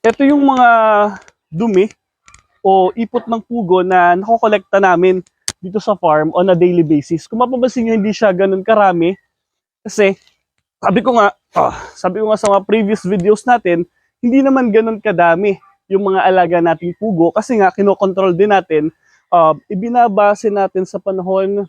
Ito yung mga dumi o ipot ng pugo na nakokolekta namin dito sa farm on a daily basis. Kung mapapansin nyo, hindi siya ganun karami. Kasi, sabi ko nga, ah, sabi ko nga sa mga previous videos natin, hindi naman ganun kadami yung mga alaga nating pugo. Kasi nga, kinokontrol din natin, uh, ibinabase natin sa panahon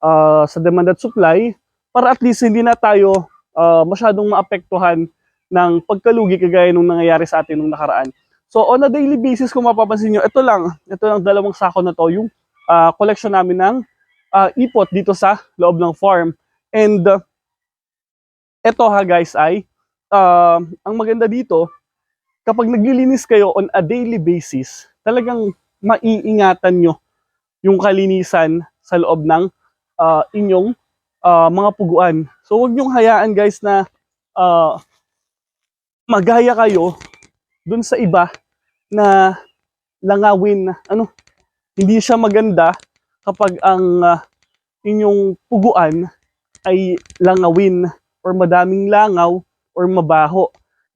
ah, sa demand at supply para at least hindi na tayo ah, masyadong maapektuhan ng pagkalugi kagaya nung nangyayari sa atin nung nakaraan. So on a daily basis kung mapapansin nyo, ito lang, ito lang dalawang sako na to, yung ah, collection namin ng ah, ipot dito sa loob ng farm. And uh, ito ha guys ay, ah, ang maganda dito, kapag naglilinis kayo on a daily basis, talagang maiingatan nyo yung kalinisan sa loob ng ah, inyong ah, mga puguan. So huwag nyong hayaan guys na ah, magaya kayo dun sa iba na langawin ano hindi siya maganda kapag ang ah, inyong puguan ay langawin or madaming langaw or mabaho.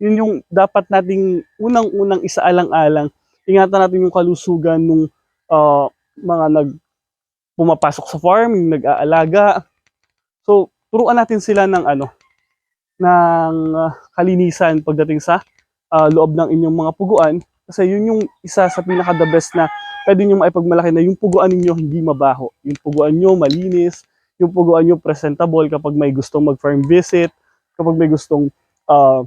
Yun yung dapat nating unang-unang isaalang-alang. Ingatan natin yung kalusugan ng mga nag pumapasok sa farm, yung nag-aalaga. So, turuan natin sila ng ano, ng ah, kalinisan pagdating sa ah, loob ng inyong mga puguan kasi yun yung isa sa pinaka the best na pwede nyo maipagmalaki na yung puguan ninyo hindi mabaho. Yung puguan nyo malinis, yung puguan nyo presentable kapag may gustong mag-farm visit, kapag may gustong uh,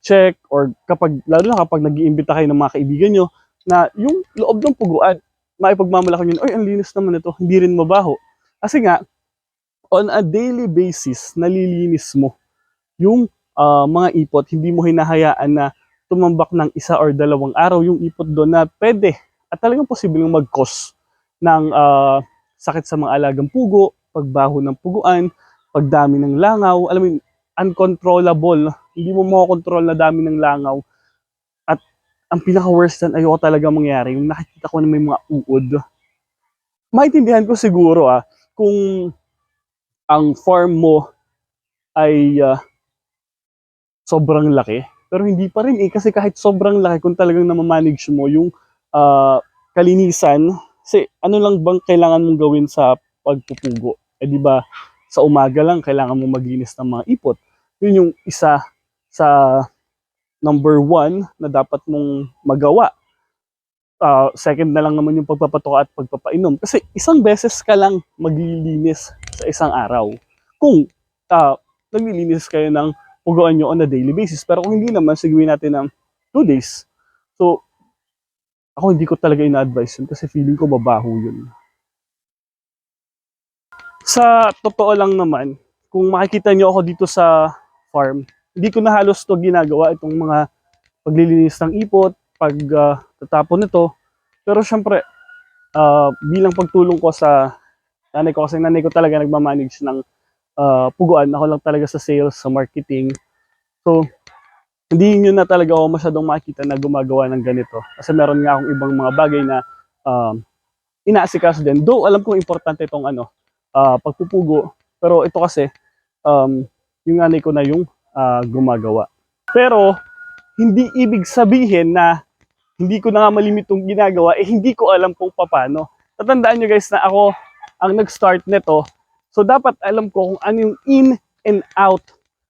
check or kapag, lalo na kapag nag iimbita kayo ng mga kaibigan nyo, na yung loob ng puguan, maipagmamalaki nyo, ay, ang linis naman ito, hindi rin mabaho. Kasi nga, on a daily basis, nalilinis mo yung ah, mga ipot, hindi mo hinahayaan na tumambak ng isa or dalawang araw yung ipot doon na pwede at talagang posibleng mag-cause ng ah, sakit sa mga alagang pugo, pagbaho ng puguan, pagdami ng langaw, alam mo uncontrollable. Hindi mo makokontrol na dami ng langaw. At ang pinaka-worst yan, ayoko talaga mangyari, yung nakikita ko na may mga uod. Maintindihan ko siguro ah, kung ang farm mo ay ah, sobrang laki. Pero hindi pa rin eh, kasi kahit sobrang laki, kung talagang namamanage mo yung ah, kalinisan, kasi ano lang bang kailangan mong gawin sa pagpupugo? Eh di ba, sa umaga lang kailangan mong maglinis ng mga ipot. Yun yung isa sa number one na dapat mong magawa. Ah, second na lang naman yung pagpapatuka at pagpapainom. Kasi isang beses ka lang maglilinis sa isang araw. Kung ah, naglilinis kayo ng puguan nyo on a daily basis. Pero kung hindi naman, sigawin natin ng 2 days. So, ako hindi ko talaga ina-advise yun kasi feeling ko babaho yun. Sa totoo lang naman, kung makikita nyo ako dito sa farm, hindi ko na halos to ginagawa itong mga paglilinis ng ipot, pag ah, tatapon nito. Pero syempre, ah, bilang pagtulong ko sa nanay ko, kasi nanay ko talaga nagmamanage ng ah, puguan. Ako lang talaga sa sales, sa marketing. So, hindi nyo na talaga ako masyadong makikita na gumagawa ng ganito. Kasi meron nga akong ibang mga bagay na um, inaasikaso din. Though alam kong importante itong ano, ah, pagpupugo. Pero ito kasi, um, yung nanay ko na yung ah, gumagawa. Pero, hindi ibig sabihin na hindi ko na nga malimit itong ginagawa, eh hindi ko alam kung paano. Tatandaan nyo guys na ako ang nag-start nito. So dapat alam ko kung ano yung in and out,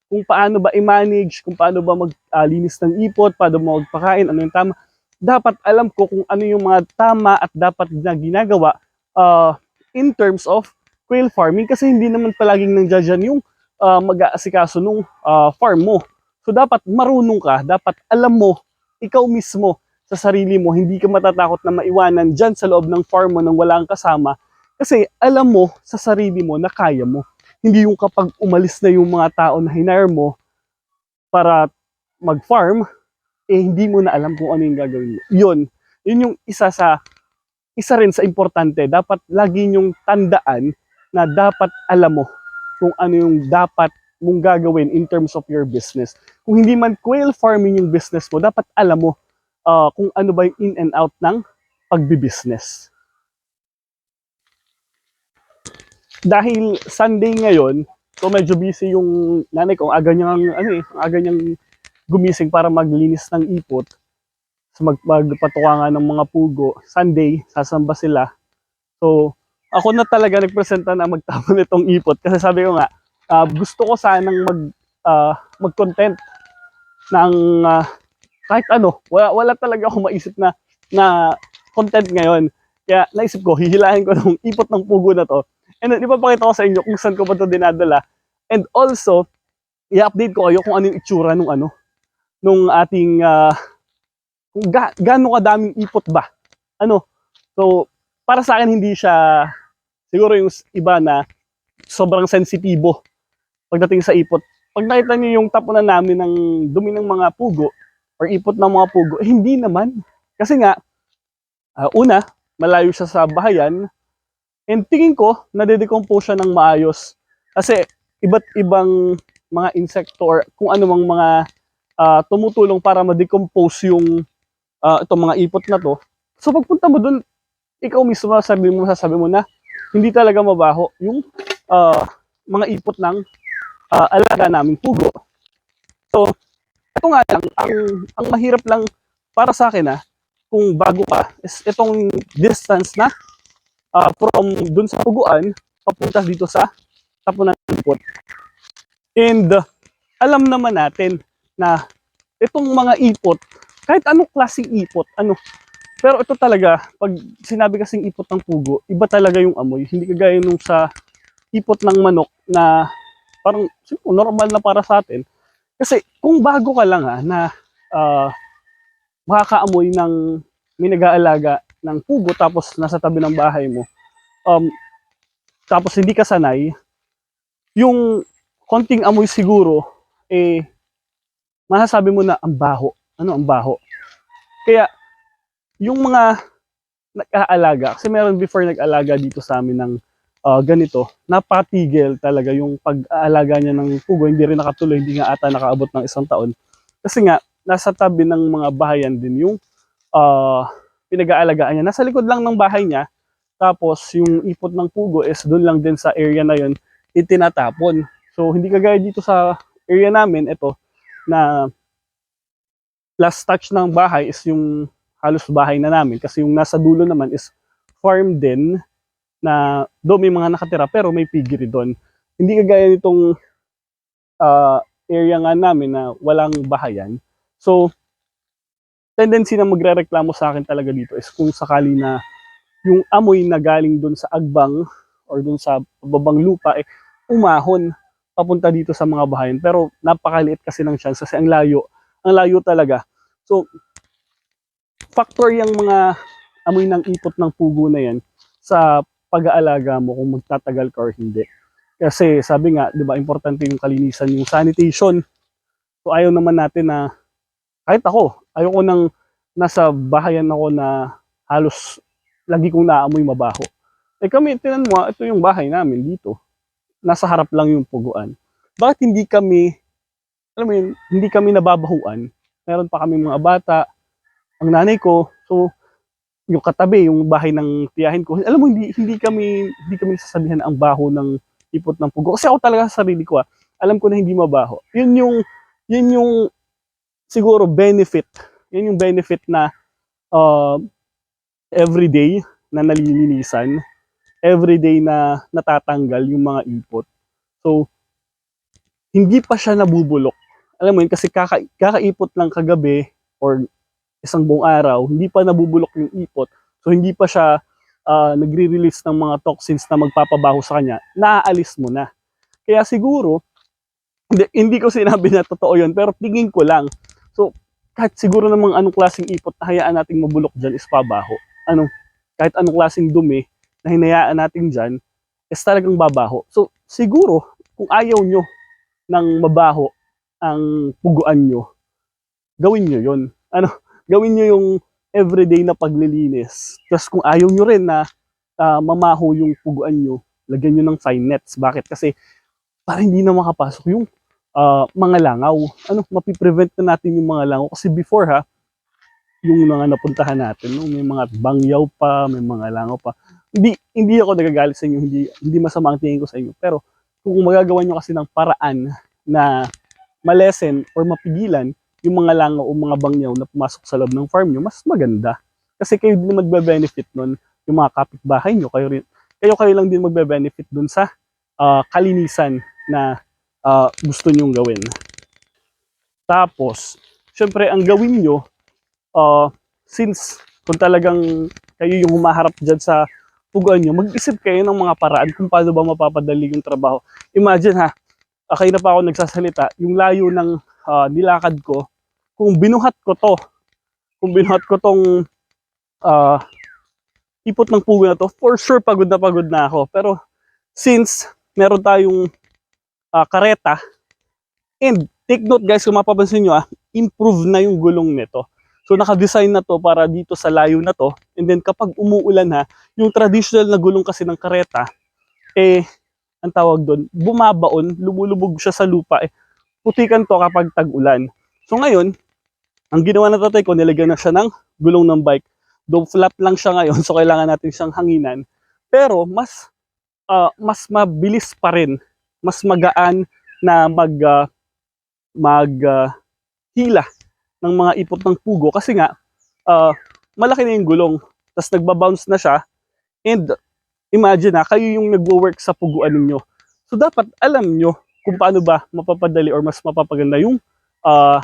kung paano ba i-manage, kung paano ba maglinis ng ipot, paano mo magpakain, ano yung tama. Dapat alam ko kung ano yung mga tama at dapat na ginagawa uh, in terms of quail farming kasi hindi naman palaging nandiyan yung uh, mag-aasikaso nung uh, farm mo. So dapat marunong ka, dapat alam mo, ikaw mismo sa sarili mo, hindi ka matatakot na maiwanan dyan sa loob ng farm mo nang wala kang kasama kasi alam mo sa sarili mo na kaya mo. Hindi yung kapag umalis na yung mga tao na hinire mo para mag-farm, eh hindi mo na alam kung ano yung gagawin mo. Yun, yun yung isa sa, isa rin sa importante. Dapat lagi yung tandaan na dapat alam mo kung ano yung dapat mong gagawin in terms of your business. Kung hindi man quail farming yung business mo, dapat alam mo ah, kung ano ba yung in and out ng pagbibusiness. Dahil Sunday ngayon, so medyo busy yung nanay ko, aga niyang, ano eh, aga niyang gumising para maglinis ng ipot. So mag, nga ng mga pugo. Sunday, sasamba sila. So, ako na talaga nagpresenta na magtapon itong ipot kasi sabi ko nga, ah, gusto ko sanang mag, ah, mag-content ng ah, kahit ano. Wala, wala talaga ako maisip na, na content ngayon. Kaya naisip ko, hihilahin ko ng ipot ng pugo na to. And then, ipapakita ko sa inyo kung saan ko ba ito dinadala. And also, i-update ko kayo kung ano yung itsura nung ano, nung ating, kung ga, gaano kadaming ipot ba. Ano, so, para sa akin hindi siya, siguro yung iba na sobrang sensitibo pagdating sa ipot. Pag nakita niyo yung tapunan namin ng dumi ng mga pugo or ipot ng mga pugo, eh, hindi naman. Kasi nga, ah, una, malayo siya sa bahayan, and tingin ko, nade-decompose siya ng maayos. Kasi iba't ibang mga insekto or kung ano mang mga ah, tumutulong para ma-decompose yung ah, itong mga ipot na to. So pagpunta mo dun, ikaw mismo sabi mo sasabi mo na hindi talaga mabaho yung ah, mga ipot ng ah, alaga naming pugo. So, ito nga lang, ang, ang mahirap lang para sa akin ah, kung bago ka, is itong distance na ah, from dun sa puguan, papunta dito sa tapunan ng ipot. And uh, alam naman natin na itong mga ipot, kahit anong klaseng ipot, ano, pero ito talaga, pag sinabi kasing ipot ng pugo, iba talaga yung amoy. Hindi kagaya nung sa ipot ng manok na parang siguro normal na para sa atin. Kasi kung bago ka lang ha, na ah, makakaamoy ng may nag-aalaga ng pugo tapos nasa tabi ng bahay mo, um, tapos hindi ka sanay, yung konting amoy siguro, eh, masasabi mo na ang baho. Ano ang baho? Kaya, yung mga nag-aalaga, kasi meron before nag-alaga dito sa amin ng ah, ganito, napatigil talaga yung pag-aalaga niya ng pugo, hindi rin nakatuloy, hindi nga ata nakaabot ng isang taon. Kasi nga, nasa tabi ng mga bahayan din yung ah, pinag-aalagaan niya. Nasa likod lang ng bahay niya, tapos yung ipot ng pugo is doon lang din sa area na yon itinatapon. So hindi kagaya dito sa area namin, ito, na last touch ng bahay is yung halos bahay na namin kasi yung nasa dulo naman is farm din na do may mga nakatira pero may piggery doon. Hindi kagaya nitong ah, area nga namin na walang bahayan. So, tendency na magrereklamo sa akin talaga dito is kung sakali na yung amoy na galing doon sa agbang or doon sa babang lupa eh umahon papunta dito sa mga bahayan. Pero napakaliit kasi ng chance kasi ang layo. Ang layo talaga. So, factor yung mga amoy ng ipot ng pugo na yan sa pag-aalaga mo kung magtatagal ka or hindi. Kasi sabi nga, di ba, importante yung kalinisan, yung sanitation. So ayaw naman natin na, kahit ako, ayoko nang nasa bahayan ako na halos lagi kong naamoy mabaho. Eh kami, tinan mo, ito yung bahay namin dito. Nasa harap lang yung puguan. Bakit hindi kami, alam mo yun, hindi kami nababahuan? Meron pa kami mga bata, ang nanay ko, so yung katabi, yung bahay ng tiyahin ko, alam mo, hindi, hindi kami, hindi kami sasabihan ang baho ng ipot ng pugo. Kasi ako talaga sa sarili ko, ah, alam ko na hindi mabaho. Yun yung, yun yung siguro benefit. Yun yung benefit na uh, everyday na nalilinisan, everyday na natatanggal yung mga ipot. So, hindi pa siya nabubulok. Alam mo yun, kasi kaka, kakaipot lang kagabi or isang buong araw, hindi pa nabubulok yung ipot. So, hindi pa siya ah, nagre-release ng mga toxins na magpapabaho sa kanya, naaalis mo na. Kaya siguro, hindi, hindi ko sinabi na totoo yun, pero tingin ko lang. So, kahit siguro namang anong klaseng ipot na hayaan nating mabulok dyan is pabaho. Ano, kahit anong klaseng dumi na hinayaan natin dyan, is talagang babaho. So, siguro, kung ayaw nyo ng mabaho ang puguan nyo, gawin nyo yun. Ano, gawin nyo yung everyday na paglilinis. Tapos kung ayaw nyo rin na ah, mamaho yung puguan nyo, lagyan nyo ng fine nets. Bakit? Kasi para hindi na makapasok yung ah, mga langaw. Ano, mapiprevent na natin yung mga langaw. Kasi before ha, yung mga napuntahan natin, no, may mga bangyaw pa, may mga langaw pa. Hindi, hindi ako nagagalit sa inyo, hindi, hindi masama ang tingin ko sa inyo. Pero kung magagawa nyo kasi ng paraan na malesen or mapigilan yung mga langaw o mga bangyaw na pumasok sa loob ng farm nyo, mas maganda. Kasi kayo din magbe-benefit nun, yung mga kapitbahay nyo, kayo, rin, kayo, kayo lang din magbe-benefit dun sa ah, kalinisan na ah, gusto nyong gawin. Tapos, syempre, ang gawin nyo, ah, since kung talagang kayo yung humaharap dyan sa puguan nyo, mag-isip kayo ng mga paraan kung paano ba mapapadali yung trabaho. Imagine ha, kayo na pa ako nagsasalita, yung layo ng ah, nilakad ko, kung binuhat ko to, kung binuhat ko tong ah, ipot ng pugo na to, for sure pagod na pagod na ako. Pero since meron tayong ah, kareta, and take note guys, kung mapapansin nyo ah, improve na yung gulong nito. So naka-design na to para dito sa layo na to. And then kapag umuulan ha, yung traditional na gulong kasi ng kareta, eh, ang tawag doon, bumabaon, lumulubog siya sa lupa. Eh, putikan to kapag tag-ulan. So ngayon, ang ginawa na tatay ko, nilagyan na siya ng gulong ng bike. Though flat lang siya ngayon, so kailangan natin siyang hanginan. Pero mas ah, mas mabilis pa rin, mas magaan na mag ah, mag ah, hila ng mga ipot ng pugo kasi nga ah, malaki na yung gulong. Tapos nagbabounce na siya and imagine na kayo yung nagwo-work sa puguan ninyo. So dapat alam nyo kung paano ba mapapadali or mas mapapaganda yung ah,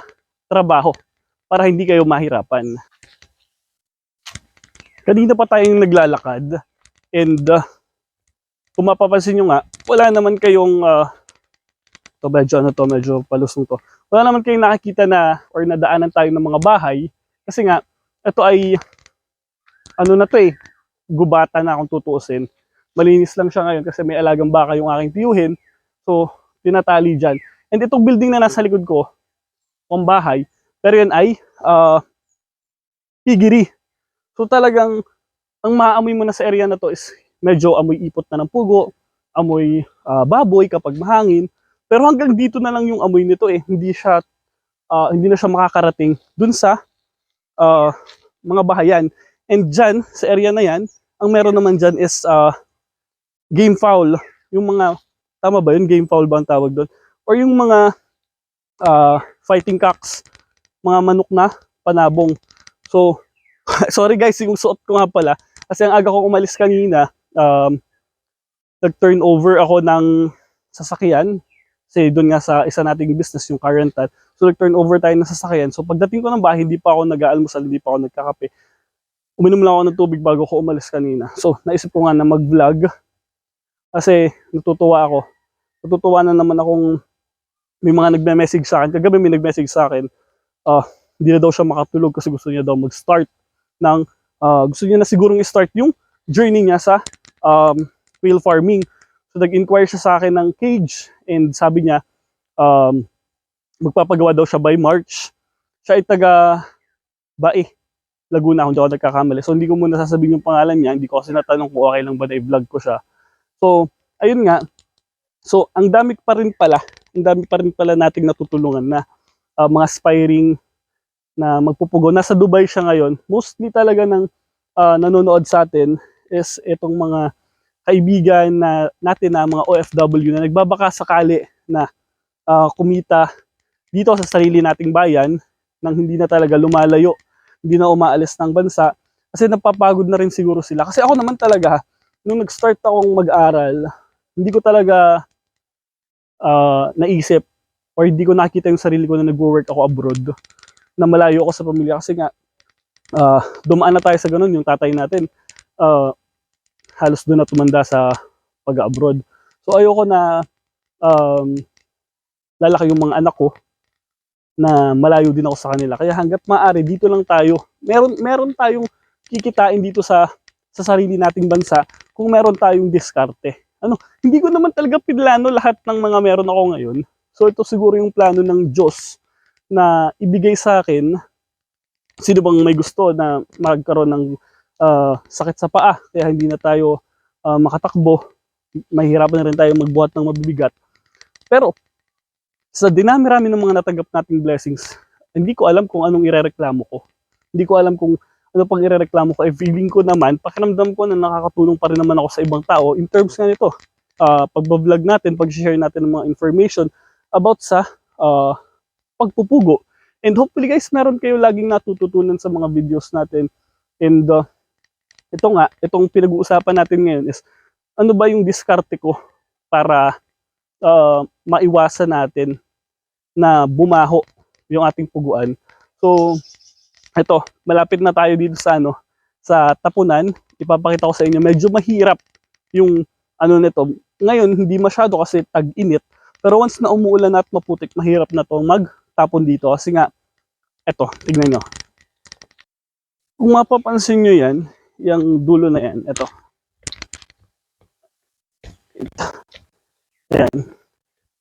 trabaho para hindi kayo mahirapan. Kanina pa tayong naglalakad and ah, kung mapapansin nyo nga, wala naman kayong ah, to medyo ano to, medyo palusong to. Wala naman kayong nakikita na or nadaanan tayo ng mga bahay kasi nga ito ay ano na to eh, gubata na kung tutuusin. Malinis lang siya ngayon kasi may alagang baka yung aking tiyuhin. So, tinatali dyan. And itong building na nasa likod ko, ang bahay, pero yan ay ah, piggery. So talagang ang maamoy mo na sa area na to is medyo amoy ipot na ng pugo, amoy ah, baboy kapag mahangin. Pero hanggang dito na lang yung amoy nito eh. Hindi siya ah, hindi na siya makakarating dun sa ah, mga bahayan. And dyan, sa area na yan, ang meron naman dyan is ah, game foul. Yung mga, tama ba yun? Game foul ba ang tawag doon? Or yung mga ah, fighting cocks, mga manok na panabong. So, sorry guys, yung suot ko nga pala. Kasi ang aga ko umalis kanina, um, nag-turn over ako ng sasakyan. Kasi doon nga sa isa nating business, yung car rental. So nag-turn over tayo ng sasakyan. So pagdating ko ng bahay, hindi pa ako nag-aalmusal, hindi pa ako nagkakape. Uminom lang ako ng tubig bago ko umalis kanina. So naisip ko nga na mag-vlog. Kasi natutuwa ako. Natutuwa na naman akong may mga nagme-message sa akin. Kagabi may nag-message sa akin. ah hindi na daw siya makatulog kasi gusto niya daw mag-start ng ah, gusto niya na sigurong i-start yung journey niya sa um, whale farming. So nag-inquire siya sa akin ng cage and sabi niya um, magpapagawa daw siya by March. Siya ay taga Bae, Laguna kung di ako nagkakamali. So hindi ko muna sasabihin yung pangalan niya, hindi ko kasi natanong kung okay lang ba na i-vlog ko siya. So ayun nga, so ang dami pa rin pala, ang dami pa rin pala nating natutulungan na ah, mga aspiring na magpupugo. Nasa Dubai siya ngayon. Mostly talaga ng ah, nanonood sa atin is itong mga kaibigan na natin na mga OFW na nagbabaka sakali na ah, kumita dito sa sarili nating bayan nang hindi na talaga lumalayo, hindi na umaalis ng bansa kasi napapagod na rin siguro sila. Kasi ako naman talaga, nung nag-start akong mag-aral, hindi ko talaga ah, naisip or hindi ko nakita yung sarili ko na nag-work ako abroad na malayo ako sa pamilya kasi nga ah, dumaan na tayo sa ganun yung tatay natin ah, halos doon na tumanda sa pag-abroad. So ayoko na um, lalaki yung mga anak ko na malayo din ako sa kanila. Kaya hanggat maaari dito lang tayo. Meron meron tayong kikitain dito sa sa sarili nating bansa kung meron tayong diskarte. Ano, hindi ko naman talaga pinlano lahat ng mga meron ako ngayon. So ito siguro yung plano ng Diyos na ibigay sa akin sino bang may gusto na magkaroon ng ah, sakit sa paa kaya hindi na tayo ah, makatakbo mahirapan na rin tayo magbuhat ng mabibigat pero sa dinami-rami ng mga natanggap nating blessings, hindi ko alam kung anong irereklamo ko. Hindi ko alam kung ano pang irereklamo ko. Eh, feeling ko naman, pakiramdam ko na nakakatulong pa rin naman ako sa ibang tao in terms nga nito. Uh, pagbablog natin, pag-share natin ng mga information about sa ah, pagpupugo. And hopefully guys, meron kayo laging natututunan sa mga videos natin. And uh, ito nga, itong pinag-uusapan natin ngayon is ano ba yung diskarte ko para uh, maiwasan natin na bumaho yung ating puguan. So, ito, malapit na tayo dito sa ano, sa tapunan. Ipapakita ko sa inyo, medyo mahirap yung ano nito. Ngayon, hindi masyado kasi tag-init. Pero once na umuulan at maputik, mahirap na to magtapon dito. Kasi nga, eto, tignan nyo. Kung mapapansin nyo yan, yung dulo na yan, eto. Ayan.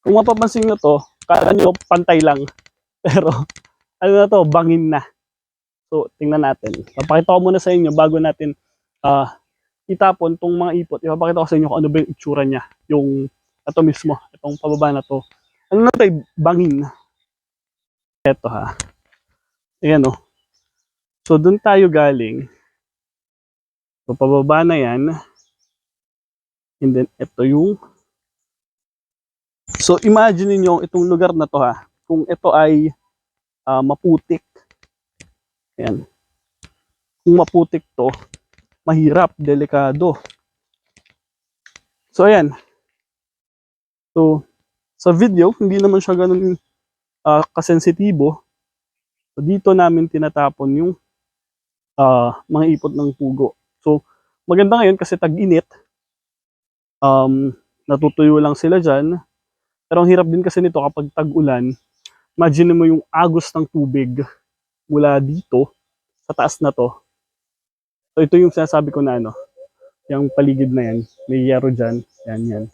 Kung mapapansin nyo to, kala nyo pantay lang. Pero, ano na to, bangin na. So, tingnan natin. Papakita ko muna sa inyo bago natin ah itapon tong mga ipot. Ipapakita ko sa inyo kung ano ba yung itsura niya. Yung, ito mismo, itong pababa na to. Ano na to, eh, bangin. Ito ha. Ayan o. So, dun tayo galing. So, pababa na yan. And then, ito yung So, imagine niyo itong lugar na to ha. Kung ito ay ah, maputik. Ayan. Kung maputik to, mahirap, delikado. So, ayan. So, sa video, hindi naman siya ganun ah, kasensitibo. So, dito namin tinatapon yung ah, mga ipot ng pugo. So, maganda ngayon kasi tag-init. Um, natutuyo lang sila dyan. Pero ang hirap din kasi nito kapag tag-ulan. Imagine mo yung agos ng tubig mula dito sa taas na to. So ito yung sinasabi ko na ano, yung paligid na yan, may yero dyan, yan yan.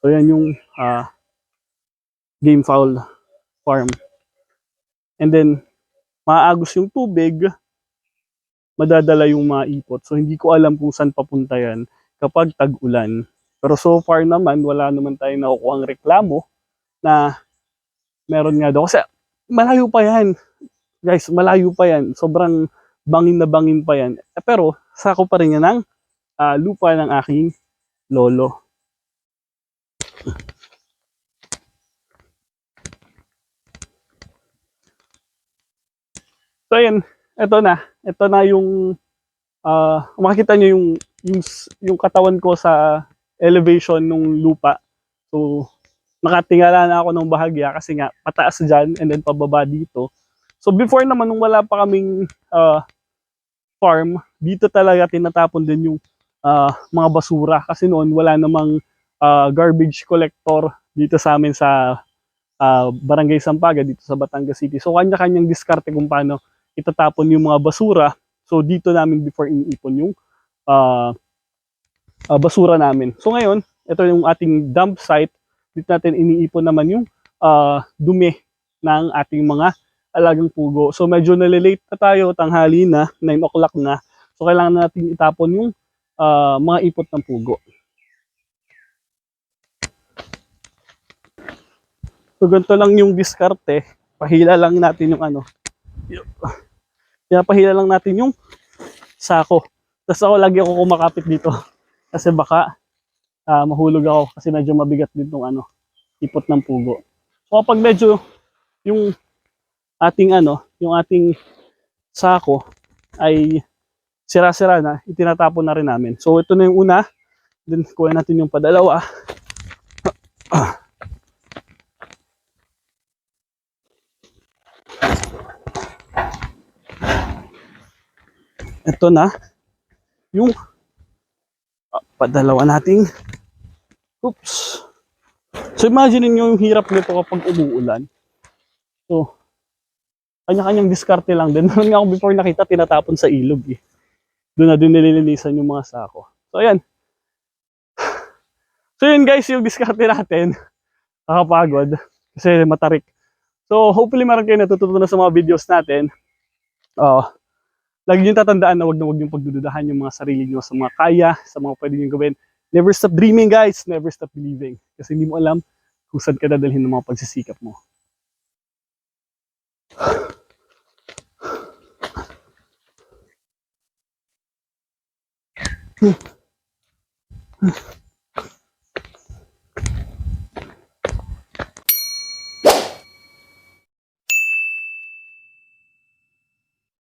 So yan yung ah, game foul farm. And then, maagos yung tubig, madadala yung mga ipot. So hindi ko alam kung saan papunta yan kapag tag-ulan. Pero so far naman, wala naman tayong nakukuha reklamo na meron nga daw. Kasi malayo pa yan. Guys, malayo pa yan. Sobrang bangin na bangin pa yan. Eh, pero, sako pa rin yan ng ah, lupa ng aking lolo. So, ayan. Ito na. Ito na yung ah makikita nyo yung, yung, yung katawan ko sa elevation ng lupa. So, nakatingala na ako ng bahagya kasi nga pataas dyan and then pababa dito. So before naman nung wala pa kaming ah, farm, dito talaga tinatapon din yung ah, mga basura kasi noon wala namang ah, garbage collector dito sa amin sa ah, Barangay Sampaga dito sa Batangas City. So kanya-kanyang diskarte kung paano itatapon yung mga basura. So dito namin before iniipon yung ah, ah, basura namin. So ngayon, ito yung ating dump site. Dito natin iniipon naman yung ah, dumi ng ating mga alagang pugo. So medyo nalilate na tayo, tanghali na, 9 o'clock na. So kailangan natin itapon yung ah, mga ipot ng pugo. So ganito lang yung diskarte. Pahila lang natin yung ano. Pinapahila lang natin yung sako. Tapos ako lagi ako kumakapit dito. Kasi baka ah, mahulog ako kasi medyo mabigat din tong ano, ipot ng pugo. So kapag medyo yung ating ano, yung ating sako ay sira-sira na, itinatapon na rin namin. So ito na yung una, then kuha natin yung padalawa. Ito na yung padalawa nating oops so imagine niyo yung hirap nito kapag umuulan so kanya-kanyang diskarte lang din. Meron nga ako before nakita tinatapon sa ilog eh. Doon na din nililinisan yung mga sako. So ayan. So yun guys yung diskarte natin. Nakapagod. Kasi matarik. So hopefully meron kayo natututunan sa mga videos natin. Oh lagi nyo tatandaan na wag na wag yung pagdududahan yung mga sarili nyo sa mga kaya, sa mga pwede nyo gawin. Never stop dreaming guys, never stop believing. Kasi hindi mo alam kung saan ka dadalhin ng mga pagsisikap mo. 嗯